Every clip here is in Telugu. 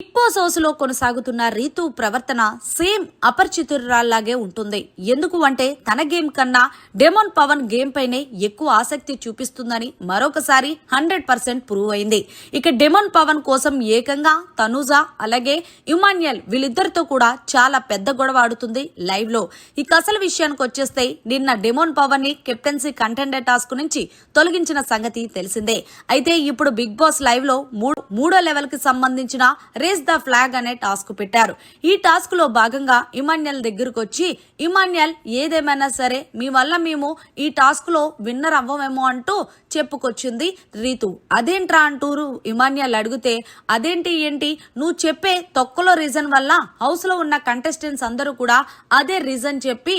బిగ్ బాస్ హౌస్లో కొనసాగుతున్న రీతు ప్రవర్తన సేమ్ అపరిచితురాల్లాగే ఉంటుంది. ఎందుకు అంటే తన గేమ్ కన్నా డెమోన్ పవన్ గేమ్ పైనే ఎక్కువ ఆసక్తి చూపిస్తుందని మరొకసారి హండ్రెడ్ పర్సెంట్ ప్రూవ్ అయింది. ఇక డెమోన్ పవన్ కోసం ఏకంగా తనుజా అలాగే ఇమాన్యుయల్ వీళ్ళిద్దరితో కూడా చాలా పెద్ద గొడవ ఆడుతుంది లైవ్లో ఇక అసలు విషయానికి వచ్చేస్తే నిన్న డెమోన్ పవన్ని కెప్టెన్సీ కంటెండర్ టాస్క్ నుంచి తొలగించిన సంగతి తెలిసిందే. అయితే ఇప్పుడు బిగ్ బాస్ లైవ్లో మూడు- మూడో లెవెల్కి సంబంధించిన రేస్ ద ఫ్లాగ్ అనే టాస్క్ పెట్టారు. ఈ టాస్క్లో భాగంగా ఇమాన్యల్ దగ్గరకు వచ్చి ఇమాన్యల్ ఏదేమైనా సరే మీ వల్ల మేము ఈ టాస్క్లో విన్నర్ అవ్వమేమో అంటూ చెప్పుకొచ్చింది రీతు. అదేంట్రా అంటూరు? ఇమాన్యల్ అడిగితే అదేంటి ఏంటి? నువ్వు చెప్పే తొక్కలో రీజన్ వల్ల హౌస్లో ఉన్న కంటెస్టెంట్స్ అందరూ కూడా అదే రీజన్ చెప్పి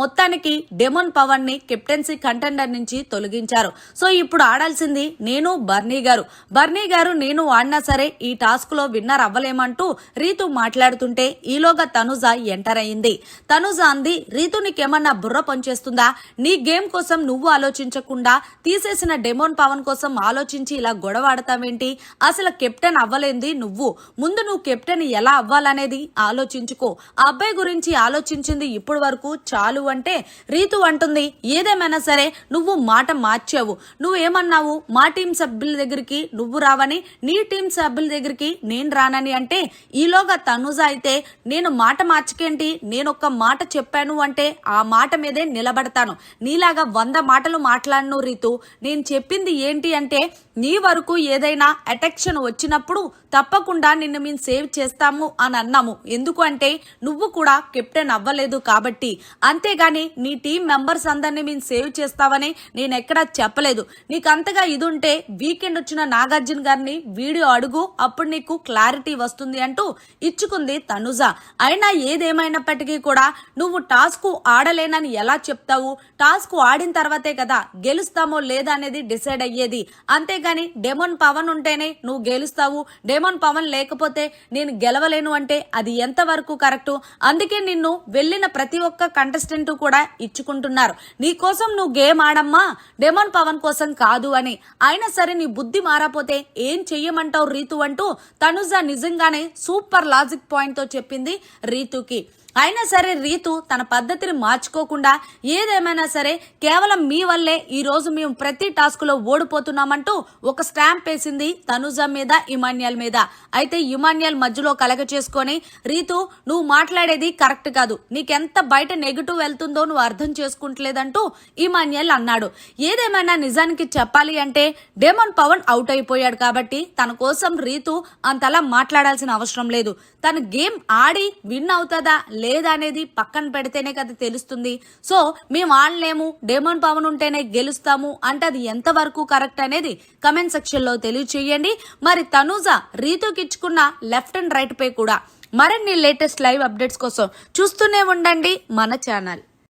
మొత్తానికి డెమోన్ పవన్ని కెప్టెన్సీ కంటెండర్ నుంచి తొలగించారు. సో ఇప్పుడు ఆడాల్సింది నేను బర్నీ గారు. బర్నీ గారు నేను ఆడినా సరే ఈ టాస్క్లో విన్నర్ అవ్వలేమంటూ రీతు మాట్లాడుతుంటే ఈలోగా తనుజ ఎంటర్ అయింది. తనుజ అంది రీతు నీకేమన్నా బుర్ర పనిచేస్తుందా? నీ గేమ్ కోసం నువ్వు ఆలోచించకుండా తీసేసి చేసిన డెమోన్ పవన్ కోసం ఆలోచించి ఇలా గొడవ ఆడతావేంటి? అసలు కెప్టెన్ అవ్వలేంది నువ్వు. ముందు నువ్వు కెప్టెన్ ఎలా అవ్వాలనేది ఆలోచించుకో. ఆ అబ్బాయి గురించి ఆలోచించింది ఇప్పటి వరకు చాలు అంటే రీతు అంటుంది ఏదేమైనా సరే నువ్వు మాట మార్చావు. నువ్వేమన్నావు మా టీం సభ్యుల దగ్గరికి నువ్వు రావని నీ టీం సభ్యుల దగ్గరికి నేను రానని అంటే ఈలోగా తనుజ అయితే నేను మాట మార్చకేంటి? నేను ఒక్క మాట చెప్పాను అంటే ఆ మాట మీదే నిలబడతాను. నీలాగా వంద మాటలు మాట్లాడను రీతు. నేను చెప్పింది ఏంటి అంటే నీ వరకు ఏదైనా అటెక్షన్ వచ్చినప్పుడు తప్పకుండా నిన్ను మేము సేవ్ చేస్తాము అని అన్నాము. ఎందుకు అంటే నువ్వు కూడా కెప్టెన్ అవ్వలేదు కాబట్టి. అంతేగాని నీ టీం మెంబర్స్ అందరినీ మేము సేవ్ చేస్తావని నేను ఎక్కడా చెప్పలేదు. నీకు అంతగా ఇది ఉంటే వీకెండ్ వచ్చిన నాగార్జున గారిని వీడియో అడుగు అప్పుడు నీకు క్లారిటీ వస్తుంది అంటూ ఇచ్చుకుంది తనుజ. అయినా ఏదేమైనప్పటికీ కూడా నువ్వు టాస్క్ ఆడలేనని ఎలా చెప్తావు? టాస్క్ ఆడిన తర్వాతే కదా గెలుస్తామో లేదా అనేది డిసైడ్ అయ్యేది. అంతేగాని డెమోన్ పవన్ ఉంటేనే నువ్వు గెలుస్తావు. డెమోన్ పవన్ లేకపోతే నేను గెలవలేను అంటే అది ఎంతవరకు కరెక్ట్? అందుకే నిన్ను వెళ్ళిన ప్రతి ఒక్క కంటెస్టెంట్ కూడా ఇచ్చుకుంటున్నారు. నీ కోసం నువ్వు గేమ్ ఆడమ్మా. డెమోన్ పవన్ కోసం కాదు అని. అయినా సరే నీ బుద్ధి మారపోతే ఏం చెయ్యమంటావు రీతు అంటూ తనుజ నిజంగానే సూపర్ లాజిక్ పాయింట్తో చెప్పింది రీతుకి. అయినా సరే రీతు తన పద్ధతిని మార్చుకోకుండా ఏదేమైనా సరే కేవలం మీ వల్లే ఈ రోజు మేము ప్రతి టాస్క్లో ఓడిపోతున్నామంటూ ఒక స్టాంప్ వేసింది తనుజ మీద ఇమాన్యల్ మీద. అయితే ఇమాన్యల్ మధ్యలో కలగ చేసుకొని రీతు నువ్వు మాట్లాడేది కరెక్ట్ కాదు. నీకెంత బయట నెగిటివ్ వెళ్తుందో నువ్వు అర్థం చేసుకుంటలేదంటూ ఇమాన్యల్ అన్నాడు. ఏదేమైనా నిజానికి చెప్పాలి అంటే డేమన్ పవన్ అవుట్ అయిపోయాడు కాబట్టి తన కోసం రీతు అంతలా మాట్లాడాల్సిన అవసరం లేదు. తన గేమ్ ఆడి విన్ అవుతుందా లేదనేది పక్కన పెడితేనే కదా తెలుస్తుంది. సో మేము ఆడలేము డేమన్ పవన్ ఉంటేనే గెలుస్తాము అంటే అది ఎంతవరకు కరెక్ట్ అనేది కమెంట్ సెక్షన్లో తెలియచేయండి. మరి తనూజ రీతుకిచ్చుకున్న లెఫ్ట్ అండ్ రైట్ పై కూడా మరిన్ని లేటెస్ట్ లైవ్ అప్డేట్స్ కోసం చూస్తూనే ఉండండి మన ఛానల్.